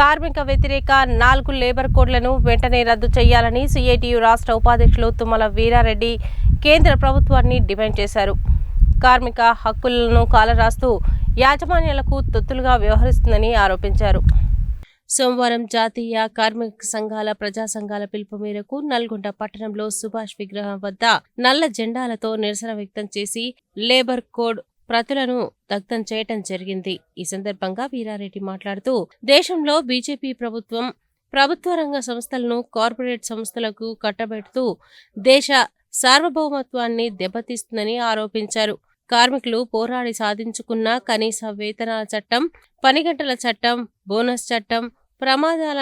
కార్మిక వ్యతిరేక నాలుగు లేబర్ కోడ్లను వెంటనే రద్దు చేయాలని సిఐటియు రాష్ట్ర ఉపాధ్యక్షులు తుమ్మల వీరారెడ్డి కేంద్ర ప్రభుత్వాన్ని డిమాండ్ చేశారు. కార్మిక హక్కులను కాలరాస్తూ యాజమాన్యాలకు తొత్తులుగా వ్యవహరిస్తుందని ఆరోపించారు. సోమవారం జాతీయ కార్మిక సంఘాల ప్రజా సంఘాల పిలుపు మేరకు నల్గొండ పట్టణంలో సుభాష్ విగ్రహం వద్ద నల్ల జెండాలతో నిరసన వ్యక్తం చేసి లేబర్ కోడ్ ప్రతులను దగ్ధం చేయటం జరిగింది. ఈ సందర్భంగా వీరారెడ్డి మాట్లాడుతూ దేశంలో బీజేపీ ప్రభుత్వం ప్రభుత్వ రంగ సంస్థలను కార్పొరేట్ సంస్థలకు కట్టబెడుతూ దేశ సార్వభౌమత్వాన్ని దెబ్బతీస్తుందని ఆరోపించారు. కార్మికులు పోరాడి సాధించుకున్న కనీస వేతనాల చట్టం పని గంటల చట్టం బోనస్ చట్టం ప్రమాదాల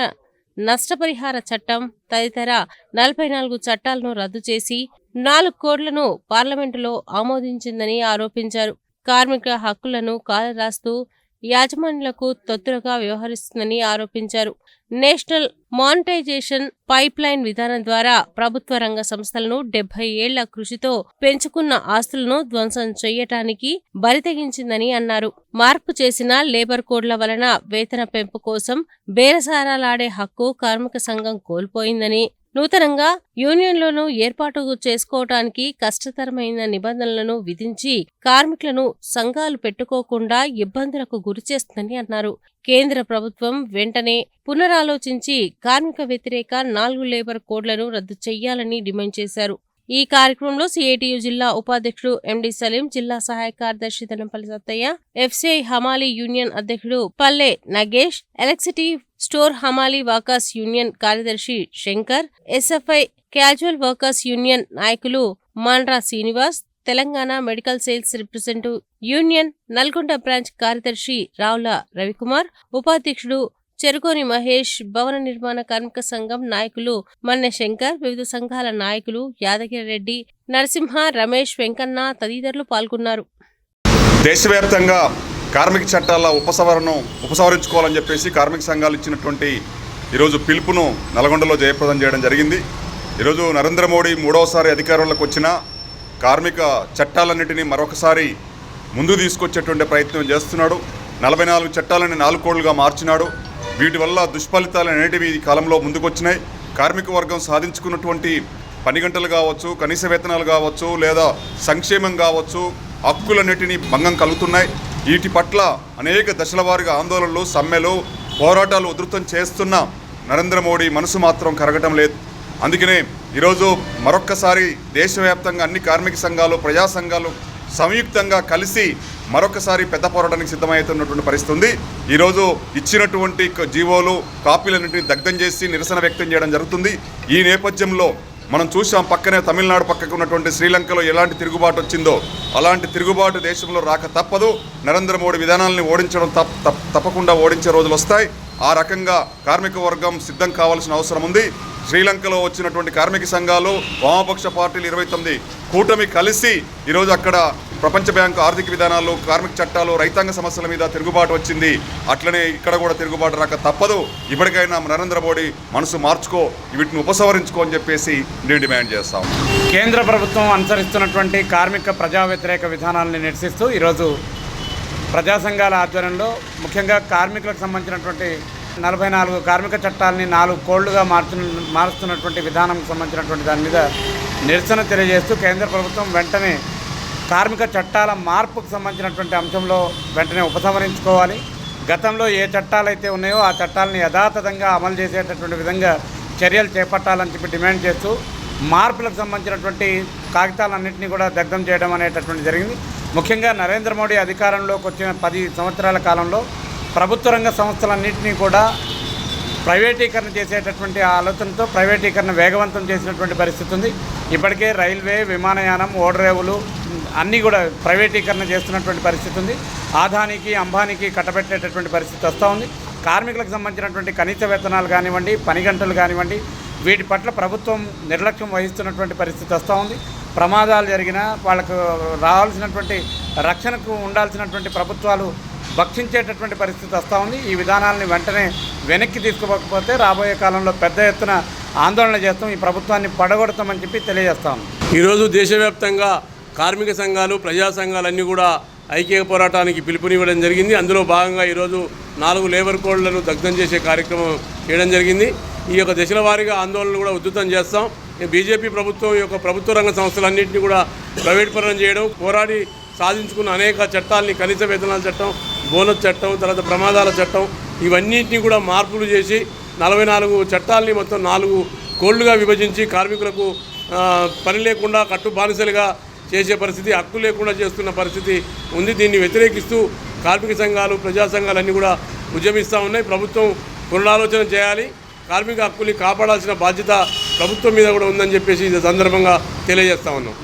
నష్టపరిహార చట్టం తదితర నలభై నాలుగు చట్టాలను రద్దు చేసి నాలుగు కోడ్లను పార్లమెంటులో ఆమోదించిందని ఆరోపించారు. కార్మిక హక్కులను కాలరాస్తూ యాజమాన్యులకు తొత్తులుగా వ్యవహరిస్తుందని ఆరోపించారు. నేషనల్ మానిటైజేషన్ పైప్ లైన్ విధానం ద్వారా ప్రభుత్వ రంగ సంస్థలను డెబ్బై ఏళ్ళ కృషితో పెంచుకున్న ఆస్తులను ధ్వంసం చేయటానికి బరితెగించిందని అన్నారు. మార్పు చేసిన లేబర్ కోడ్ల వలన వేతన పెంపు కోసం బేరసారాలాడే హక్కు కార్మిక సంఘం కోల్పోయిందని నూతనంగా యూనియన్లను ఏర్పాటు చేసుకోవటానికి కష్టతరమైన నిబంధనలను విధించి కార్మికులను సంఘాలు పెట్టుకోకుండా ఇబ్బందులకు గురిచేస్తుందని అన్నారు. కేంద్ర ప్రభుత్వం వెంటనే పునరాలోచించి కార్మిక వ్యతిరేక నాలుగు లేబర్ కోడ్లను రద్దు చేయాలని డిమాండ్ చేశారు. ఈ కార్యక్రమంలో సిఐటియు జిల్లా ఉపాధ్యక్షుడు ఎండి సలీం జిల్లా సహాయ కార్యదర్శి ధనంపల్లి సత్తయ్య ఎఫ్సిఐ హమాలీ యూనియన్ అధ్యక్షుడు Palle Nagesh electricity store hamali workers union కార్యదర్శి Shankar SFI casual workers union నాయకులు Mandra Srinivas Telangana medical sales representative union Nalgonda branch కార్యదర్శి రావుల రవికుమార్ ఉపాధ్యక్షుడు చెరుకోని మహేష్ భవన నిర్మాణ కార్మిక సంఘం నాయకులు మన్నె శంకర్ వివిధ సంఘాల నాయకులు యాదగిరి రెడ్డి నరసింహ రమేష్ వెంకన్న తదితరులు పాల్గొన్నారు. దేశవ్యాప్తంగా కార్మిక చట్టాల ఉపసవరణ ఉపసంహరించుకోవాలని చెప్పేసి కార్మిక సంఘాలు ఇచ్చినటువంటి ఈరోజు పిలుపును నల్గొండలో జయప్రదం చేయడం జరిగింది. ఈరోజు నరేంద్ర మోడీ మూడవసారి అధికారంలోకి వచ్చిన కార్మిక చట్టాలన్నింటినీ మరొకసారి ముందు తీసుకొచ్చేటువంటి ప్రయత్నం చేస్తున్నాడు. నలభై నాలుగు చట్టాలని నాలుగు కోళ్ళుగా మార్చినాడు. వీటి వల్ల దుష్ఫలితాలు అనేటివి ఈ కాలంలో ముందుకొచ్చినాయి. కార్మిక వర్గం సాధించుకున్నటువంటి పని గంటలు కావచ్చు కనీస వేతనాలు కావచ్చు లేదా సంక్షేమం కావచ్చు హక్కులన్నిటినీ భంగం కలుగుతున్నాయి. వీటి పట్ల అనేక దశల వారిగా ఆందోళనలు సమ్మెలు పోరాటాలు ఉధృతం చేస్తున్న నరేంద్ర మోడీ మనసు మాత్రం కరగటం లేదు. అందుకనే ఈరోజు మరొక్కసారి దేశవ్యాప్తంగా అన్ని కార్మిక సంఘాలు ప్రజా సంఘాలు సంయుక్తంగా కలిసి మరొకసారి పెద్ద పోరాటానికి సిద్ధమవుతున్నటువంటి పరిస్థితి ఉంది. ఈరోజు ఇచ్చినటువంటి జీవోలు కాపీలన్నింటినీ దగ్ధం చేసి నిరసన వ్యక్తం చేయడం జరుగుతుంది. ఈ నేపథ్యంలో మనం చూసాం పక్కనే తమిళనాడు పక్కకు ఉన్నటువంటి శ్రీలంకలో ఎలాంటి తిరుగుబాటు వచ్చిందో. అలాంటి తిరుగుబాటు దేశంలో రాక తప్పదు. నరేంద్ర మోడీ విధానాలని ఓడించడం తప్ తప్- తప్పకుండా ఓడించే రోజులు వస్తాయి. ఆ రకంగా కార్మిక వర్గం సిద్ధం కావాల్సిన అవసరం ఉంది. శ్రీలంకలో వచ్చినటువంటి కార్మిక సంఘాలు వామపక్ష పార్టీలు ఇరవై తొమ్మిది కూటమి కలిసి ఈరోజు అక్కడ ప్రపంచ బ్యాంకు ఆర్థిక విధానాలు కార్మిక చట్టాలు రైతాంగ సమస్యల మీద తిరుగుబాటు వచ్చింది. అట్లనే ఇక్కడ కూడా తిరుగుబాటు రాక తప్పదు. ఇప్పటికైనా నరేంద్ర మోడీ మనసు మార్చుకో వీటిని ఉపసంహరించుకో అని చెప్పేసి నేను డిమాండ్ చేస్తాం కేంద్ర ప్రభుత్వం అనుసరిస్తున్నటువంటి కార్మిక ప్రజా వ్యతిరేక విధానాలను నిరసిస్తూ ఈరోజు ప్రజా సంఘాల ఆధ్వర్యంలో ముఖ్యంగా కార్మికులకు సంబంధించినటువంటి నలభై నాలుగు కార్మిక చట్టాలని నాలుగు కోళ్ళుగా మార్చు మారుస్తున్నటువంటి విధానంకు సంబంధించినటువంటి దాని మీద నిరసన తెలియజేస్తూ కేంద్ర ప్రభుత్వం వెంటనే కార్మిక చట్టాల మార్పుకు సంబంధించినటువంటి అంశంలో వెంటనే ఉపసంహరించుకోవాలి. గతంలో ఏ చట్టాలు అయితే ఉన్నాయో ఆ చట్టాలను యథాతథంగా అమలు చేసేటటువంటి విధంగా చర్యలు చేపట్టాలని చెప్పి డిమాండ్ చేస్తూ మార్పులకు సంబంధించినటువంటి కాగితాలన్నింటినీ కూడా దగ్ధం చేయడం అనేటటువంటి జరిగింది. ముఖ్యంగా నరేంద్ర మోడీ అధికారంలోకి వచ్చిన పది సంవత్సరాల కాలంలో ప్రభుత్వ రంగ సంస్థలన్నింటినీ కూడా ప్రైవేటీకరణ చేసేటటువంటి ఆలోచనతో ప్రైవేటీకరణ వేగవంతం చేసినటువంటి పరిస్థితి ఉంది. ఇప్పటికే రైల్వే విమానయానం ఓడరేవులు అన్నీ కూడా ప్రైవేటీకరణ చేస్తున్నటువంటి పరిస్థితి ఉంది. ఆదానికి అంబానికి కట్టబెట్టేటటువంటి పరిస్థితి వస్తూ ఉంది. కార్మికులకు సంబంధించినటువంటి కనీస వేతనాలు కానివ్వండి పని గంటలు కానివ్వండి వీటి పట్ల ప్రభుత్వం నిర్లక్ష్యం వహిస్తున్నటువంటి పరిస్థితి వస్తూ ఉంది. ప్రమాదాలు జరిగినా వాళ్ళకు రావాల్సినటువంటి రక్షణకు ఉండాల్సినటువంటి ప్రభుత్వాలు భక్షించేటటువంటి పరిస్థితి వస్తూ ఉంది. ఈ విధానాలని వెంటనే వెనక్కి తీసుకోకపోతే రాబోయే కాలంలో పెద్ద ఎత్తున ఆందోళన చేస్తాం. ఈ ప్రభుత్వాన్ని పడగొడతామని చెప్పి తెలియజేస్తాం ఈరోజు దేశవ్యాప్తంగా కార్మిక సంఘాలు ప్రజా సంఘాలన్నీ కూడా ఐక్య పోరాటానికి పిలుపునివ్వడం జరిగింది. అందులో భాగంగా ఈరోజు నాలుగు లేబర్ కోడ్లను దగ్ధం చేసే కార్యక్రమం చేయడం జరిగింది. ఈ యొక్క దశల వారీగా ఆందోళనలు కూడా ఉద్ధృతం చేస్తాం. ఈ బీజేపీ ప్రభుత్వం యొక్క ప్రభుత్వ రంగ సంస్థలన్నింటినీ కూడా ప్రైవేట్ పరం చేయడం పోరాడి సాధించుకున్న అనేక చట్టాలని కనీస వేతనాల చట్టం బోనస్ చట్టం తర్వాత ప్రమాదాల చట్టం ఇవన్నింటినీ కూడా మార్పులు చేసి నలభై నాలుగు చట్టాలని మొత్తం నాలుగు కోళ్ళుగా విభజించి కార్మికులకు పని లేకుండా కట్టు బానిసలుగా చేసే పరిస్థితి హక్కు లేకుండా చేస్తున్న పరిస్థితి ఉంది. దీన్ని వ్యతిరేకిస్తూ కార్మిక సంఘాలు ప్రజా సంఘాలన్నీ కూడా ఉద్యమిస్తూ ఉన్నాయి. ప్రభుత్వం పునరాలోచన చేయాలి. కార్మిక హక్కుల్ని కాపాడాల్సిన బాధ్యత ప్రభుత్వం మీద కూడా ఉందని చెప్పేసి ఈ సందర్భంగా తెలియజేస్తా ఉన్నాం.